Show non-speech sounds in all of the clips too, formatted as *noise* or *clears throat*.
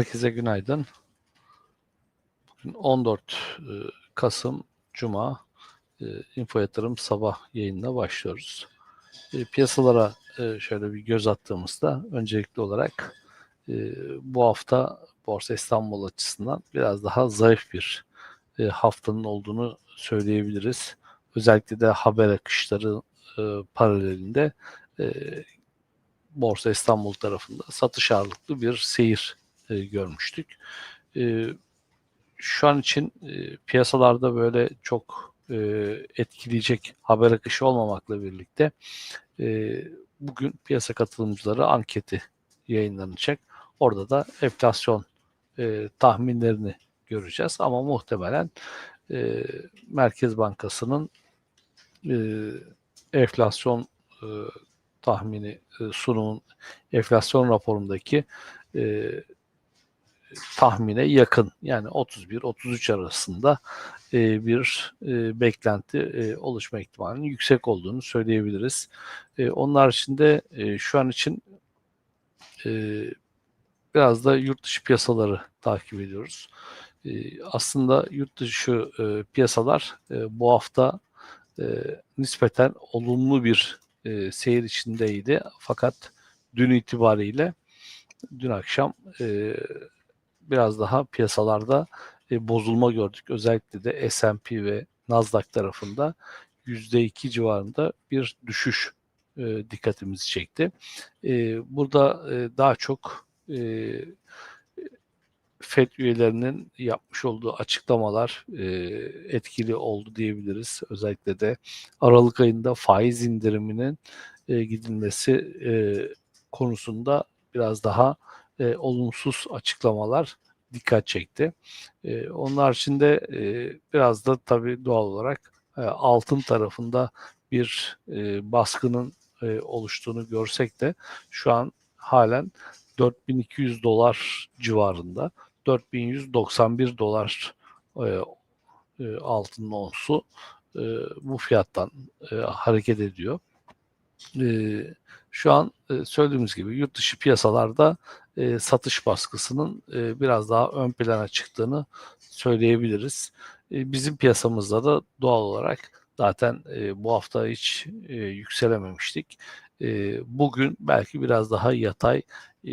Herkese günaydın. Bugün 14 e, Kasım Cuma e, Info Yatırım sabah yayınına başlıyoruz. E, piyasalara şöyle bir göz attığımızda öncelikli olarak bu hafta Borsa İstanbul açısından biraz daha zayıf bir haftanın olduğunu söyleyebiliriz. Özellikle de haber akışları paralelinde Borsa İstanbul tarafında satış ağırlıklı bir seyir e, görmüştük. E, şu an için e, piyasalarda böyle çok e, etkileyecek haber akışı olmamakla birlikte e, bugün piyasa katılımcıları anketi yayınlanacak. Orada da enflasyon e, tahminlerini göreceğiz ama muhtemelen e, Merkez Bankası'nın e, enflasyon e, tahmini e, sunumun enflasyon raporundaki e, tahmine yakın yani 31-33 arasında e, bir e, beklenti e, oluşma ihtimalinin yüksek olduğunu söyleyebiliriz. E, onun haricinde e, şu an için e, biraz da yurt dışı piyasaları takip ediyoruz. E, aslında yurt dışı e, piyasalar e, bu hafta e, nispeten olumlu bir e, seyir içindeydi. Fakat dün itibariyle dün akşam e, biraz daha piyasalarda e, bozulma gördük. Özellikle de S&P ve Nasdaq tarafında %2 civarında bir düşüş e, dikkatimizi çekti. E, burada e, daha çok e, FED üyelerinin yapmış olduğu açıklamalar e, etkili oldu diyebiliriz. Özellikle de Aralık ayında faiz indiriminin e, gidilmesi e, konusunda biraz daha e, olumsuz açıklamalar dikkat çekti. E, onun içinde e, biraz da tabii doğal olarak e, altın tarafında bir e, baskının e, oluştuğunu görsek de şu an halen 4200 dolar civarında 4191 dolar e, e, altının onsu e, bu fiyattan e, hareket ediyor. E, şu an e, söylediğimiz gibi yurt dışı piyasalarda e, satış baskısının e, biraz daha ön plana çıktığını söyleyebiliriz. E, bizim piyasamızda da doğal olarak zaten e, bu hafta hiç e, yükselememiştik. E, bugün belki biraz daha yatay e,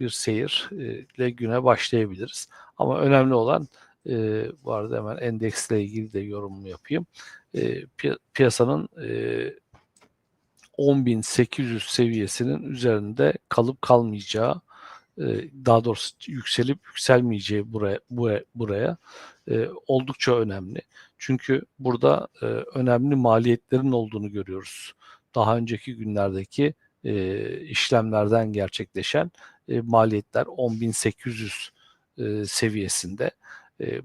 bir seyirle güne başlayabiliriz. Ama önemli olan e, bu arada hemen endeksle ilgili de yorumumu yapayım. E, piyasanın e, 10.800 seviyesinin üzerinde kalıp kalmayacağı daha doğrusu yükselip yükselmeyeceği buraya buraya, buraya e, oldukça önemli. Çünkü burada e, önemli maliyetlerin olduğunu görüyoruz. Daha önceki günlerdeki e, işlemlerden gerçekleşen maliyetler 10.800 e, seviyesinde.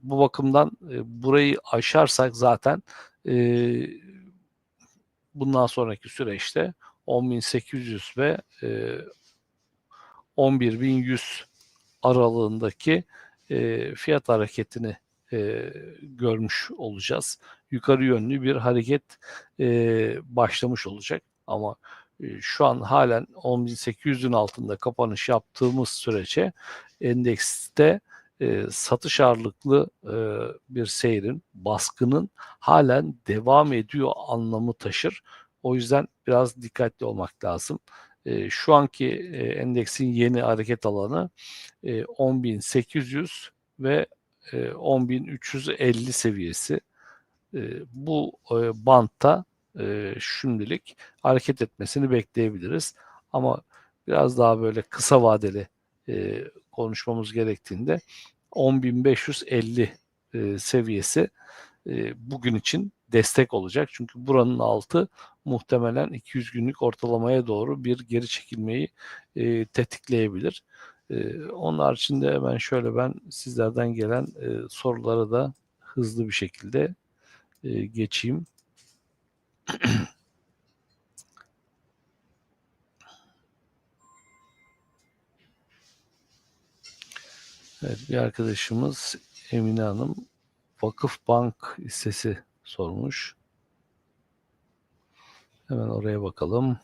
Bu bakımdan burayı aşarsak zaten bundan sonraki süreçte 10.800 ve 11.100 aralığındaki e, fiyat hareketini e, görmüş olacağız. Yukarı yönlü bir hareket e, başlamış olacak ama e, şu an halen 10.800'ün altında kapanış yaptığımız sürece endekste e, satış ağırlıklı e, bir seyrin, baskının halen devam ediyor anlamı taşır. O yüzden biraz dikkatli olmak lazım. E, şu anki e, endeksin yeni hareket alanı e, 10.800 ve e, 10.350 seviyesi. E, bu e, bantta e, şimdilik hareket etmesini bekleyebiliriz. Ama biraz daha böyle kısa vadeli e, konuşmamız gerektiğinde 10.550 e, seviyesi e, bugün için destek olacak. Çünkü buranın altı muhtemelen 200 günlük ortalamaya doğru bir geri çekilmeyi e, tetikleyebilir. E, onun haricinde hemen şöyle ben sizlerden gelen e, soruları da hızlı bir şekilde e, geçeyim. Evet, bir arkadaşımız Emine Hanım Vakıf Bank hissesi sormuş. Hemen oraya bakalım.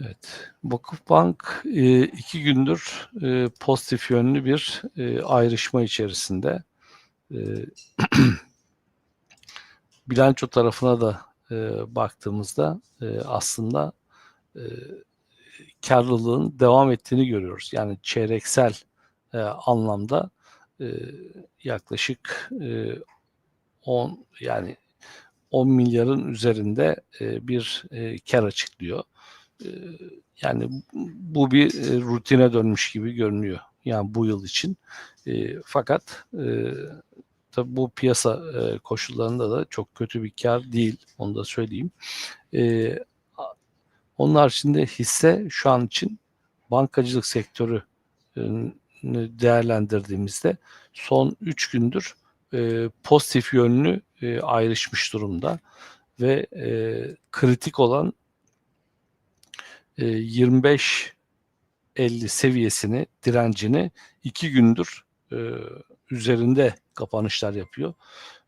Evet. Vakıfbank e, iki gündür e, pozitif yönlü bir e, ayrışma içerisinde. *clears throat* Bilanço tarafına da e, baktığımızda e, aslında e, karlılığın devam ettiğini görüyoruz. Yani çeyreksel e, anlamda e, yaklaşık e, 10 yani 10 milyarın üzerinde e, bir e, kar açıklıyor. E, yani bu bir e, rutine dönmüş gibi görünüyor. Yani bu yıl için. E, fakat e, tabi bu piyasa e, koşullarında da çok kötü bir kar değil. Onu da söyleyeyim. E, onun haricinde hisse şu an için bankacılık sektörü e, değerlendirdiğimizde son 3 gündür e, pozitif yönlü e, ayrışmış durumda ve e, kritik olan e, 25 50 seviyesini direncini iki gündür e, üzerinde kapanışlar yapıyor.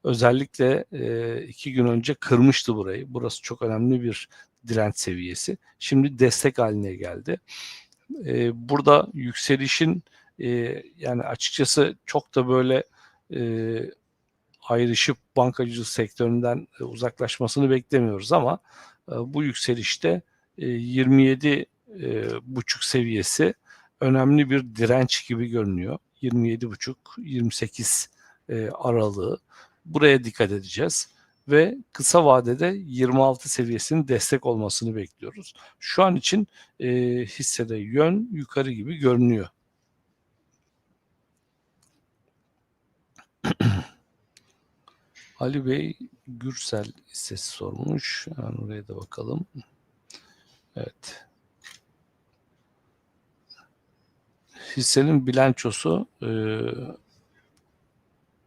Özellikle e, iki gün önce kırmıştı burayı. Burası çok önemli bir direnç seviyesi. Şimdi destek haline geldi. E, burada yükselişin e, yani açıkçası çok da böyle e, ayrışıp bankacılık sektöründen e, uzaklaşmasını beklemiyoruz ama e, bu yükselişte e, 27 e, buçuk seviyesi önemli bir direnç gibi görünüyor. 27 buçuk 28 e, aralığı. Buraya dikkat edeceğiz ve kısa vadede 26 seviyesinin destek olmasını bekliyoruz. Şu an için e, hissede yön yukarı gibi görünüyor. *clears throat* Ali Bey Gürsel hissesi sormuş. Yani oraya da bakalım. Evet. Hissenin bilançosu e,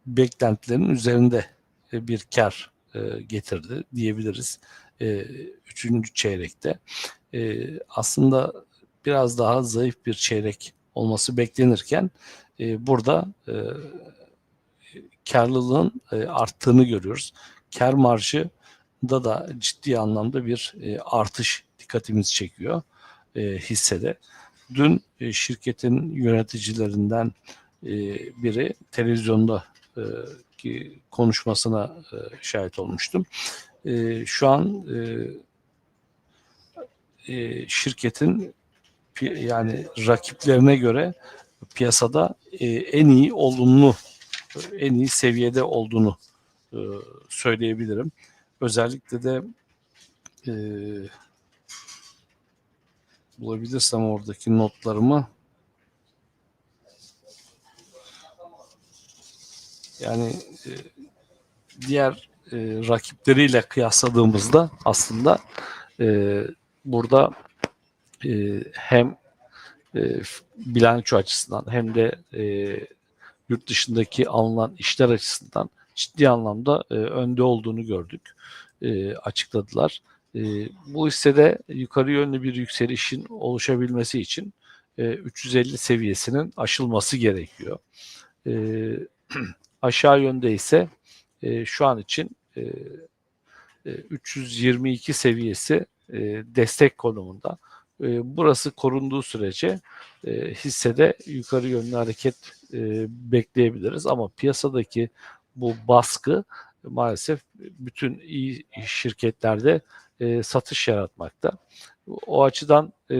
beklentilerin üzerinde e, bir kar e, getirdi diyebiliriz. E, üçüncü çeyrekte. E, aslında biraz daha zayıf bir çeyrek olması beklenirken e, burada e, karlılığın e, arttığını görüyoruz. Kar marjı da da ciddi anlamda bir e, artış dikkatimizi çekiyor e, hissede. Dün e, şirketin yöneticilerinden e, biri televizyonda e, ki konuşmasına şahit olmuştum. Şu an şirketin yani rakiplerine göre piyasada en iyi olumlu en iyi seviyede olduğunu söyleyebilirim. Özellikle de bulabilirsem oradaki notlarımı yani e, diğer e, rakipleriyle kıyasladığımızda aslında e, burada e, hem e, bilanço açısından hem de e, yurt dışındaki alınan işler açısından ciddi anlamda e, önde olduğunu gördük. E, açıkladılar. E, bu hissede yukarı yönlü bir yükselişin oluşabilmesi için e, 350 seviyesinin aşılması gerekiyor. E, *clears throat* aşağı yönde ise e, şu an için e, e, 322 seviyesi e, destek konumunda. E, burası korunduğu sürece e, hissede yukarı yönlü hareket e, bekleyebiliriz ama piyasadaki bu baskı maalesef bütün iyi şirketlerde e, satış yaratmakta. O açıdan e,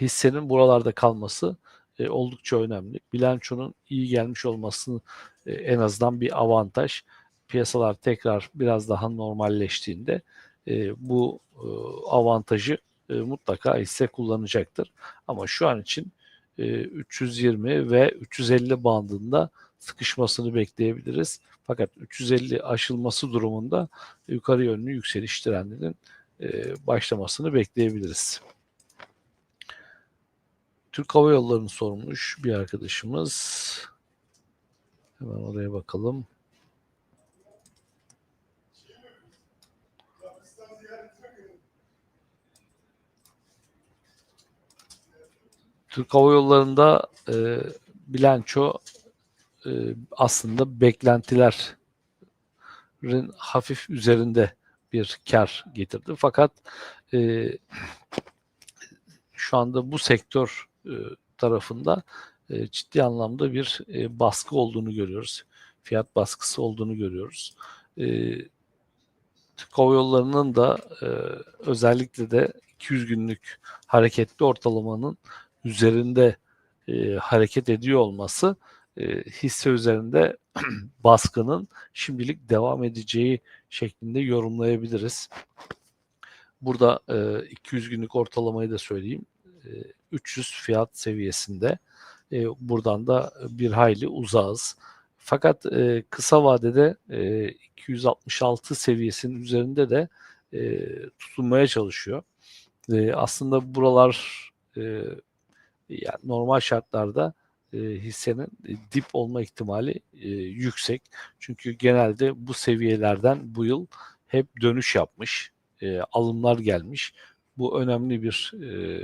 hissenin buralarda kalması e, oldukça önemli. Bilançonun iyi gelmiş olmasını e, en azından bir avantaj. Piyasalar tekrar biraz daha normalleştiğinde e, bu e, avantajı e, mutlaka hisse kullanacaktır. Ama şu an için e, 320 ve 350 bandında sıkışmasını bekleyebiliriz. Fakat 350 aşılması durumunda yukarı yönlü yükseliş trendinin e, başlamasını bekleyebiliriz. Türk Hava Yolları'nı sormuş bir arkadaşımız. Hemen oraya bakalım. Türk Hava Yolları'nda e, bilanço e, aslında beklentilerin hafif üzerinde bir kar getirdi. Fakat e, şu anda bu sektör e, tarafında e, ciddi anlamda bir e, baskı olduğunu görüyoruz. Fiyat baskısı olduğunu görüyoruz. E, Yolları'nın da e, özellikle de 200 günlük hareketli ortalamanın üzerinde e, hareket ediyor olması e, hisse üzerinde *clears throat* baskının şimdilik devam edeceği şeklinde yorumlayabiliriz. Burada e, 200 günlük ortalamayı da söyleyeyim. E, 300 fiyat seviyesinde. E, buradan da bir hayli uzağız. Fakat e, kısa vadede e, 266 seviyesinin üzerinde de e, tutunmaya çalışıyor. E, aslında buralar e, yani normal şartlarda e, hissenin dip olma ihtimali e, yüksek. Çünkü genelde bu seviyelerden bu yıl hep dönüş yapmış, e, alımlar gelmiş. Bu önemli bir e,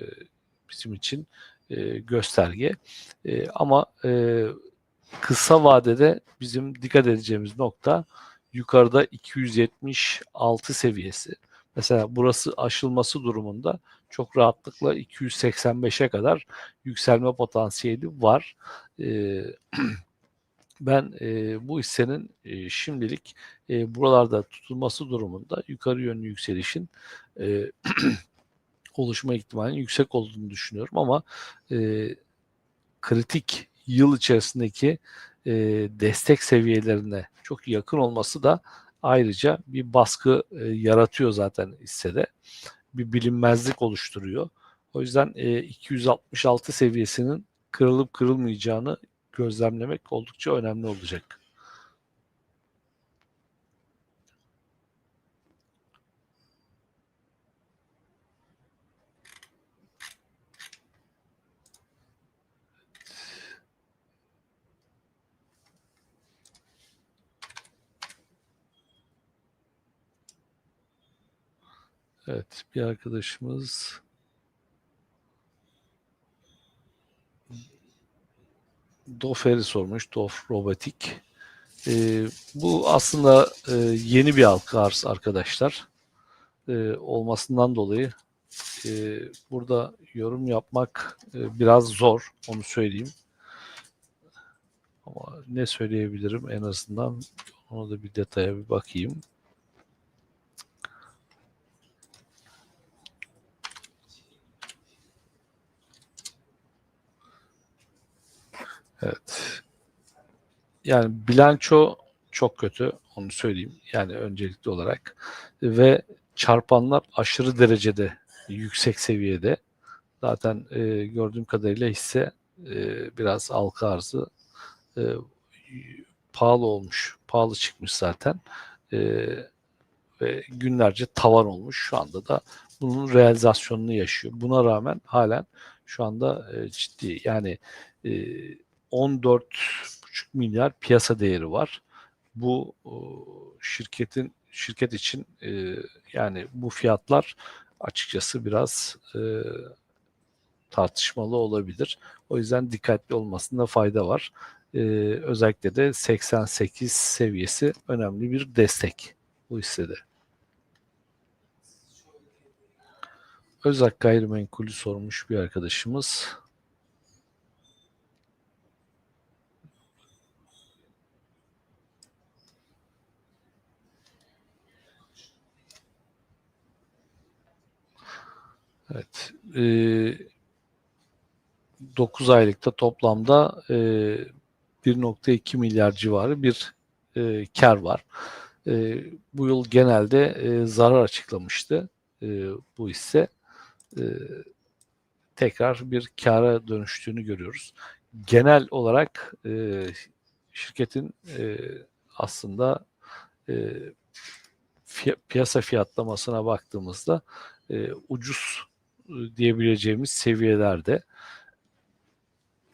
bizim için e, gösterge. E, ama e, kısa vadede bizim dikkat edeceğimiz nokta yukarıda 276 seviyesi. Mesela burası aşılması durumunda çok rahatlıkla 285'e kadar yükselme potansiyeli var. Ee, *clears throat* ben e, bu hissenin e, şimdilik e, buralarda tutulması durumunda yukarı yönlü yükselişin *clears throat* oluşma ihtimalinin yüksek olduğunu düşünüyorum ama kritik yıl içerisindeki destek seviyelerine çok yakın olması da ayrıca bir baskı yaratıyor zaten hissede. Bir bilinmezlik oluşturuyor. O yüzden e, 266 seviyesinin kırılıp kırılmayacağını gözlemlemek oldukça önemli olacak. Evet, bir arkadaşımız Dofer'i sormuş, Dof Robotik. Ee, bu aslında e, yeni bir halka arz arkadaşlar. Ee, olmasından dolayı e, burada yorum yapmak e, biraz zor, onu söyleyeyim. Ama ne söyleyebilirim en azından ona da bir detaya bir bakayım. Evet. Yani bilanço çok kötü onu söyleyeyim. Yani öncelikli olarak ve çarpanlar aşırı derecede yüksek seviyede. Zaten e, gördüğüm kadarıyla hisse e, biraz halka arzı e, pahalı olmuş. Pahalı çıkmış zaten. E, ve günlerce tavan olmuş. Şu anda da bunun realizasyonunu yaşıyor. Buna rağmen halen şu anda e, ciddi yani e, 14,5 milyar piyasa değeri var. Bu şirketin şirket için e, yani bu fiyatlar açıkçası biraz e, tartışmalı olabilir. O yüzden dikkatli olmasında fayda var. E, özellikle de 88 seviyesi önemli bir destek bu hissede. Özak gayrimenkulü sormuş bir arkadaşımız. Evet. E, 9 aylıkta toplamda e, 1.2 milyar civarı bir e, kar var. E, bu yıl genelde e, zarar açıklamıştı e, bu hisse. E, tekrar bir kara dönüştüğünü görüyoruz. Genel olarak e, şirketin e, aslında e, fiy piyasa fiyatlamasına baktığımızda e, ucuz diyebileceğimiz seviyelerde.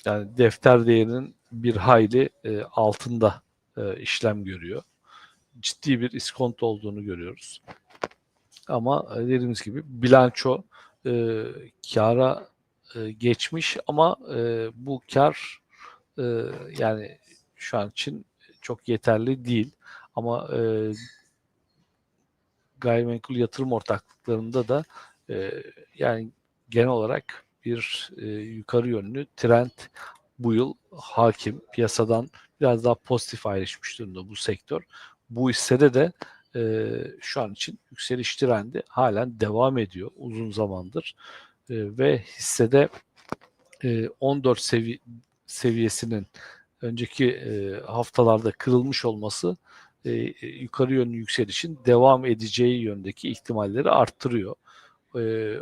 Yani defter değerinin bir hayli e, altında e, işlem görüyor. Ciddi bir iskonto olduğunu görüyoruz. Ama e, dediğimiz gibi bilanço e, kara e, geçmiş ama e, bu kar e, yani şu an için çok yeterli değil. Ama e, gayrimenkul yatırım ortaklıklarında da e, yani genel olarak bir e, yukarı yönlü trend bu yıl hakim. Piyasadan biraz daha pozitif ayrışmış durumda bu sektör. Bu hissede de e, şu an için yükseliş trendi halen devam ediyor uzun zamandır. E, ve hissede e, 14 sevi seviyesinin önceki e, haftalarda kırılmış olması e, yukarı yönlü yükselişin devam edeceği yöndeki ihtimalleri arttırıyor.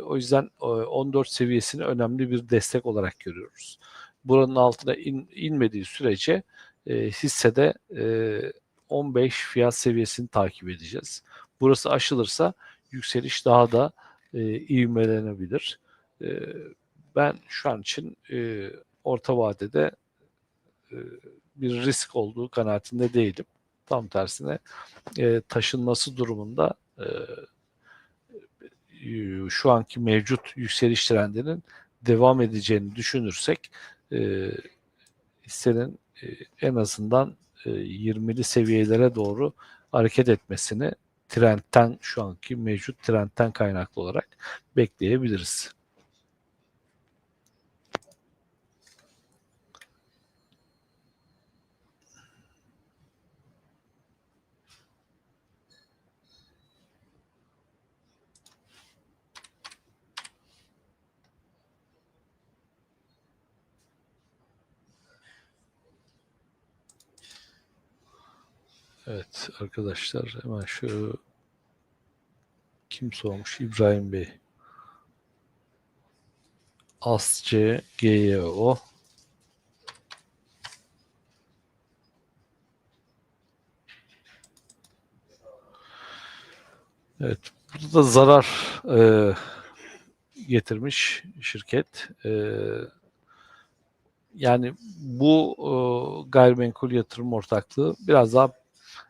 O yüzden e, 14 seviyesini önemli bir destek olarak görüyoruz. Buranın altına in, inmediği sürece e, hissede e, 15 fiyat seviyesini takip edeceğiz. Burası aşılırsa yükseliş daha da e, ivmelenebilir. E, ben şu an için e, orta vadede e, bir risk olduğu kanaatinde değilim. Tam tersine e, taşınması durumunda e, şu anki mevcut yükseliş trendinin devam edeceğini düşünürsek e, hissenin e, en azından e, 20'li seviyelere doğru hareket etmesini trendten şu anki mevcut trendten kaynaklı olarak bekleyebiliriz. Evet arkadaşlar hemen şu kim sormuş? İbrahim Bey. Asc GYO Evet, burada da zarar e, getirmiş şirket. E, yani bu e, gayrimenkul yatırım ortaklığı biraz daha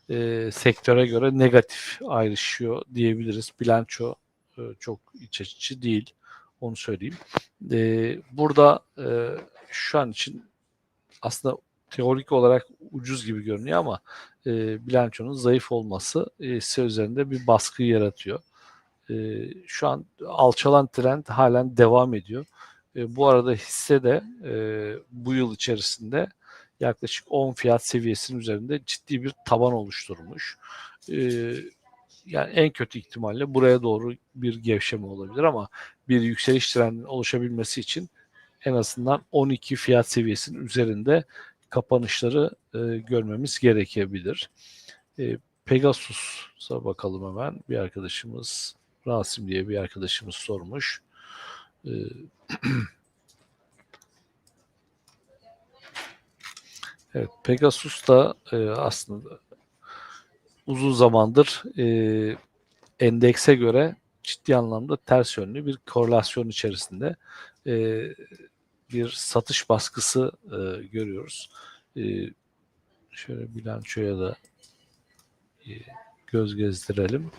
e, sektöre göre negatif ayrışıyor diyebiliriz. Bilanço e, çok iç açıcı değil. Onu söyleyeyim. E, burada e, şu an için aslında teorik olarak ucuz gibi görünüyor ama e, bilançonun zayıf olması e, hisse üzerinde bir baskı yaratıyor. E, şu an alçalan trend halen devam ediyor. E, bu arada hisse de e, bu yıl içerisinde yaklaşık 10 fiyat seviyesinin üzerinde ciddi bir taban oluşturmuş. E, yani en kötü ihtimalle buraya doğru bir gevşeme olabilir ama bir yükseliş trendinin oluşabilmesi için en azından 12 fiyat seviyesinin üzerinde kapanışları e, görmemiz gerekebilir. E, Pegasus'a bakalım hemen. Bir arkadaşımız, Rasim diye bir arkadaşımız sormuş. E, *clears throat* evet, Pegasus da e, aslında uzun zamandır e, endekse göre ciddi anlamda ters yönlü bir korelasyon içerisinde. E, bir satış baskısı e, görüyoruz. E, şöyle bilançoya da e, göz gezdirelim.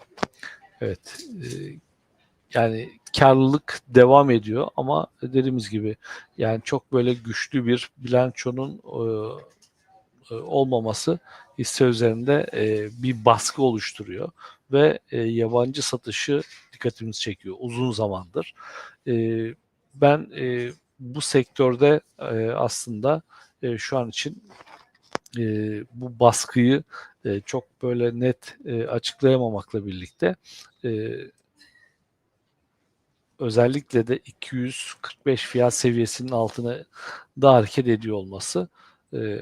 Evet. E, yani karlılık devam ediyor ama dediğimiz gibi yani çok böyle güçlü bir bilançonun e, olmaması hisse üzerinde e, bir baskı oluşturuyor ve e, yabancı satışı dikkatimizi çekiyor uzun zamandır. E, ben e, bu sektörde e, aslında e, şu an için e, bu baskıyı e, çok böyle net e, açıklayamamakla birlikte e, özellikle de 245 fiyat seviyesinin altına da hareket ediyor olması e,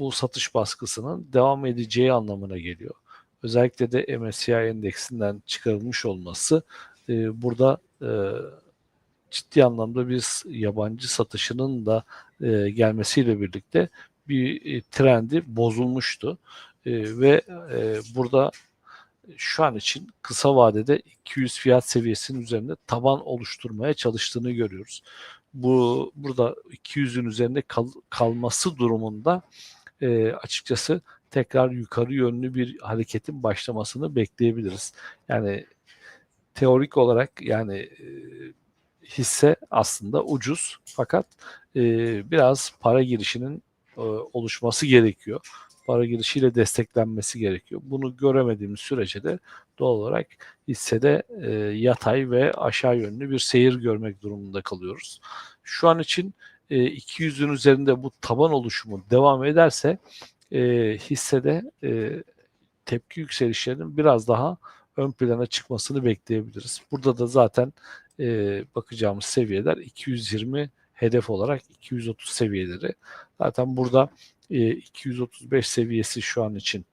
bu satış baskısının devam edeceği anlamına geliyor. Özellikle de MSCI endeksinden çıkarılmış olması e, burada e, ciddi anlamda bir yabancı satışının da e, gelmesiyle birlikte bir e, trendi bozulmuştu. E, ve e, burada şu an için kısa vadede 200 fiyat seviyesinin üzerinde taban oluşturmaya çalıştığını görüyoruz. Bu burada 200'ün üzerinde kal, kalması durumunda e, açıkçası tekrar yukarı yönlü bir hareketin başlamasını bekleyebiliriz. Yani teorik olarak yani e, hisse aslında ucuz fakat e, biraz para girişinin e, oluşması gerekiyor. para girişiyle desteklenmesi gerekiyor. Bunu göremediğimiz sürece de doğal olarak hissede e, yatay ve aşağı yönlü bir seyir görmek durumunda kalıyoruz. Şu an için e, 200'ün üzerinde bu taban oluşumu devam ederse e, hissede e, tepki yükselişlerinin biraz daha ön plana çıkmasını bekleyebiliriz. Burada da zaten e, bakacağımız seviyeler 220 hedef olarak 230 seviyeleri. Zaten burada e, 235 seviyesi şu an için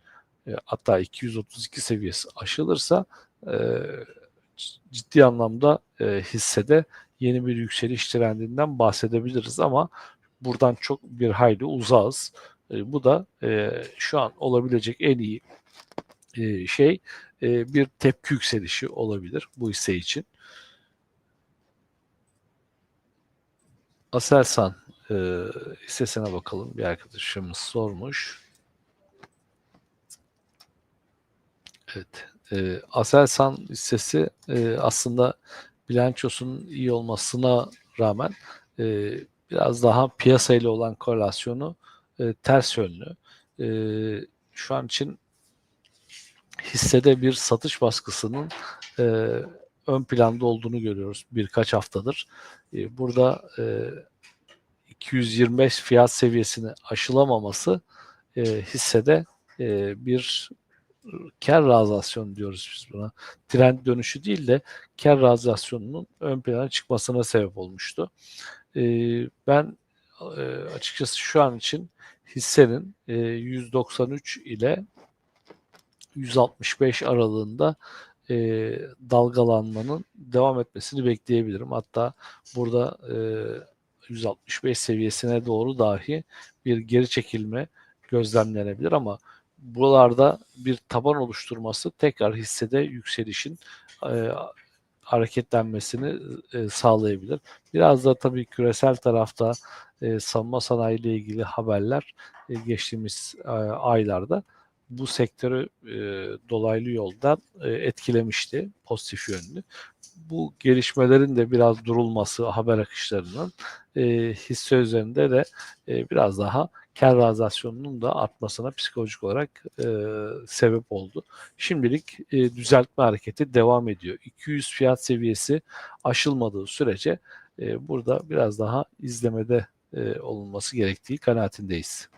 e, hatta 232 seviyesi aşılırsa e, ciddi anlamda e, hissede yeni bir yükseliş trendinden bahsedebiliriz ama buradan çok bir hayli uzağız. E, bu da e, şu an olabilecek en iyi e, şey e, bir tepki yükselişi olabilir bu hisse için. Aselsan e, hissesine bakalım. Bir arkadaşımız sormuş. Evet. E, Aselsan hissesi e, aslında bilançosunun iyi olmasına rağmen e, biraz daha piyasayla olan korelasyonu e, ters yönlü. E, şu an için hissede bir satış baskısının e, ön planda olduğunu görüyoruz birkaç haftadır. E, burada e, 225 fiyat seviyesini aşılamaması e, hissede e, bir kar realizasyonu diyoruz biz buna. Trend dönüşü değil de kar realizasyonunun ön plana çıkmasına sebep olmuştu. E, ben e, açıkçası şu an için hissenin e, 193 ile 165 aralığında e, dalgalanmanın devam etmesini bekleyebilirim. Hatta burada e, 165 seviyesine doğru dahi bir geri çekilme gözlemlenebilir ama buralarda bir taban oluşturması tekrar hissede yükselişin e, hareketlenmesini e, sağlayabilir. Biraz da tabii küresel tarafta e, savunma sanayi ile ilgili haberler e, geçtiğimiz e, aylarda bu sektörü e, dolaylı yoldan e, etkilemişti pozitif yönlü. Bu gelişmelerin de biraz durulması haber akışlarının e, hisse üzerinde de e, biraz daha kar realizasyonunun da artmasına psikolojik olarak e, sebep oldu. Şimdilik e, düzeltme hareketi devam ediyor. 200 fiyat seviyesi aşılmadığı sürece e, burada biraz daha izlemede e, olunması gerektiği kanaatindeyiz.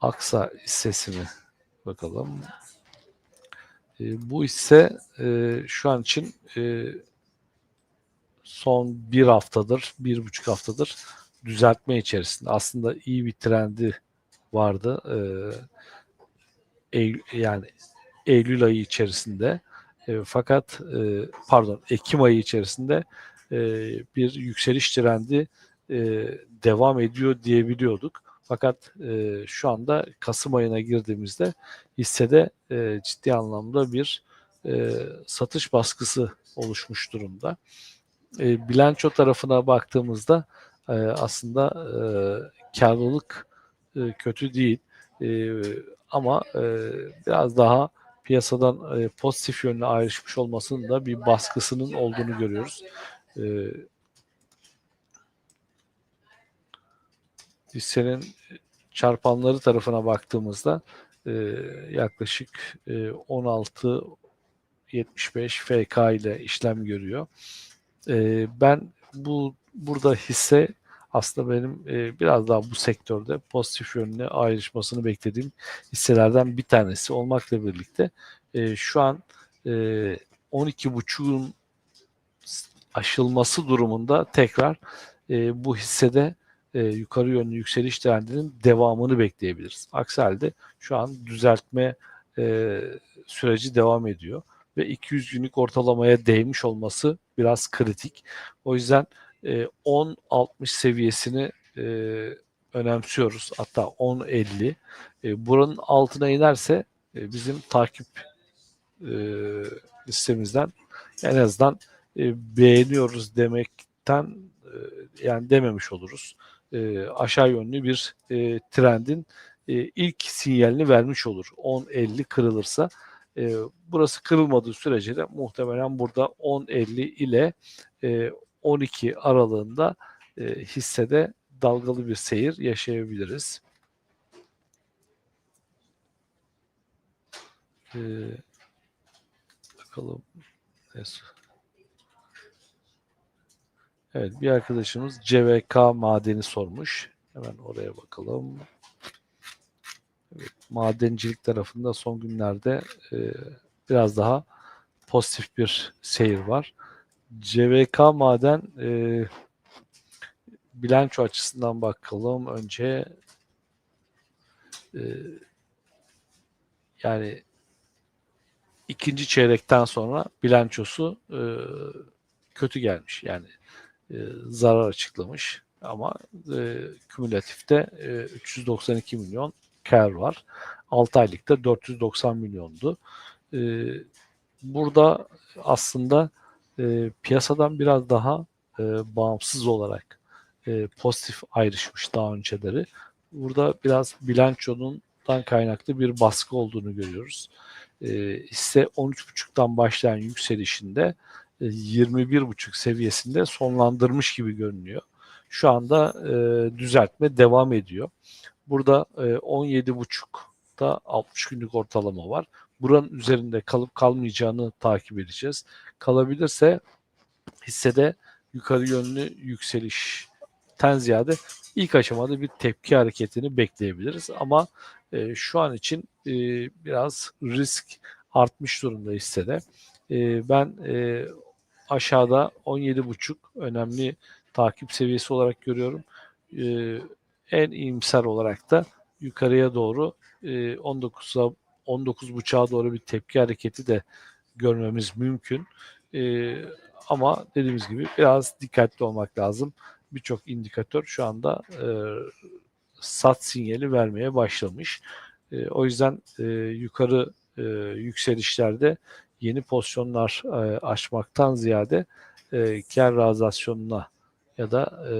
Aksa hissesini bakalım. E, bu hisse e, şu an için e, son bir haftadır, bir buçuk haftadır düzeltme içerisinde. Aslında iyi bir trendi vardı. E, Eylül, yani Eylül ayı içerisinde. E, fakat e, pardon Ekim ayı içerisinde e, bir yükseliş trendi e, devam ediyor diyebiliyorduk. Fakat e, şu anda Kasım ayına girdiğimizde hissede e, ciddi anlamda bir e, satış baskısı oluşmuş durumda. E, bilanço tarafına baktığımızda e, aslında e, karlılık e, kötü değil e, ama e, biraz daha piyasadan e, pozitif yönlü ayrışmış olmasının da bir baskısının olduğunu görüyoruz. E, hissenin çarpanları tarafına baktığımızda e, yaklaşık e, 16 75 FK ile işlem görüyor. E, ben bu burada hisse aslında benim e, biraz daha bu sektörde pozitif yönüne ayrışmasını beklediğim hisselerden bir tanesi olmakla birlikte e, şu an e, 12.5'un aşılması durumunda tekrar e, bu hissede e, yukarı yönlü yükseliş trendinin devamını bekleyebiliriz. Aksi halde şu an düzeltme e, süreci devam ediyor ve 200 günlük ortalamaya değmiş olması biraz kritik. O yüzden e, 10-60 seviyesini e, önemsiyoruz. Hatta 10-50. E, buranın altına inerse e, bizim takip e, listemizden en azından e, beğeniyoruz demekten e, yani dememiş oluruz e, aşağı yönlü bir e, trendin e, ilk sinyalini vermiş olur. 10.50 kırılırsa e, burası kırılmadığı sürece de muhtemelen burada 10.50 ile e, 12 aralığında e, hissede dalgalı bir seyir yaşayabiliriz. Ee, bakalım. Evet bir arkadaşımız CVK madeni sormuş. Hemen oraya bakalım. Evet, madencilik tarafında son günlerde e, biraz daha pozitif bir seyir var. CVK maden e, bilanço açısından bakalım. Önce e, yani ikinci çeyrekten sonra bilançosu e, kötü gelmiş. Yani e, zarar açıklamış ama e, kümülatifte e, 392 milyon kar var. 6 aylıkta 490 milyondu. E, burada aslında e, piyasadan biraz daha e, bağımsız olarak e, pozitif ayrışmış daha önceleri. Burada biraz bilançonundan kaynaklı bir baskı olduğunu görüyoruz. E, hisse 13.5'tan başlayan yükselişinde e, 21.5 seviyesinde sonlandırmış gibi görünüyor. Şu anda e, düzeltme devam ediyor. Burada e, 17.5'da 60 günlük ortalama var. Buranın üzerinde kalıp kalmayacağını takip edeceğiz. Kalabilirse hissede yukarı yönlü yükselişten ziyade ilk aşamada bir tepki hareketini bekleyebiliriz. Ama e, şu an için e, biraz risk artmış durumda hissede. E, ben e, aşağıda 17.5 önemli takip seviyesi olarak görüyorum. E, en iyimser olarak da yukarıya doğru e, 19'a 19.5'a doğru bir tepki hareketi de görmemiz mümkün. E, ama dediğimiz gibi biraz dikkatli olmak lazım. Birçok indikatör şu anda e, sat sinyali vermeye başlamış. E, o yüzden e, yukarı e, yükselişlerde yeni pozisyonlar e, açmaktan ziyade e, kar realizasyonuna ya da e,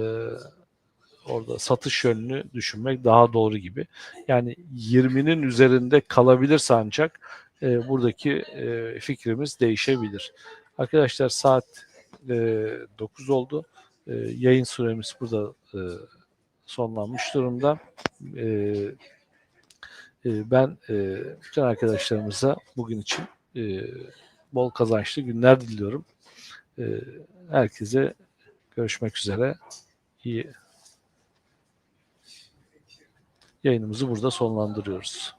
orada satış yönünü düşünmek daha doğru gibi. Yani 20'nin üzerinde kalabilirse ancak e, buradaki e, fikrimiz değişebilir. Arkadaşlar saat e, 9 oldu. E, yayın süremiz burada e, sonlanmış durumda. E, e, ben e, bütün arkadaşlarımıza bugün için e, bol kazançlı günler diliyorum. E, herkese görüşmek üzere. İyi yayınımızı burada sonlandırıyoruz.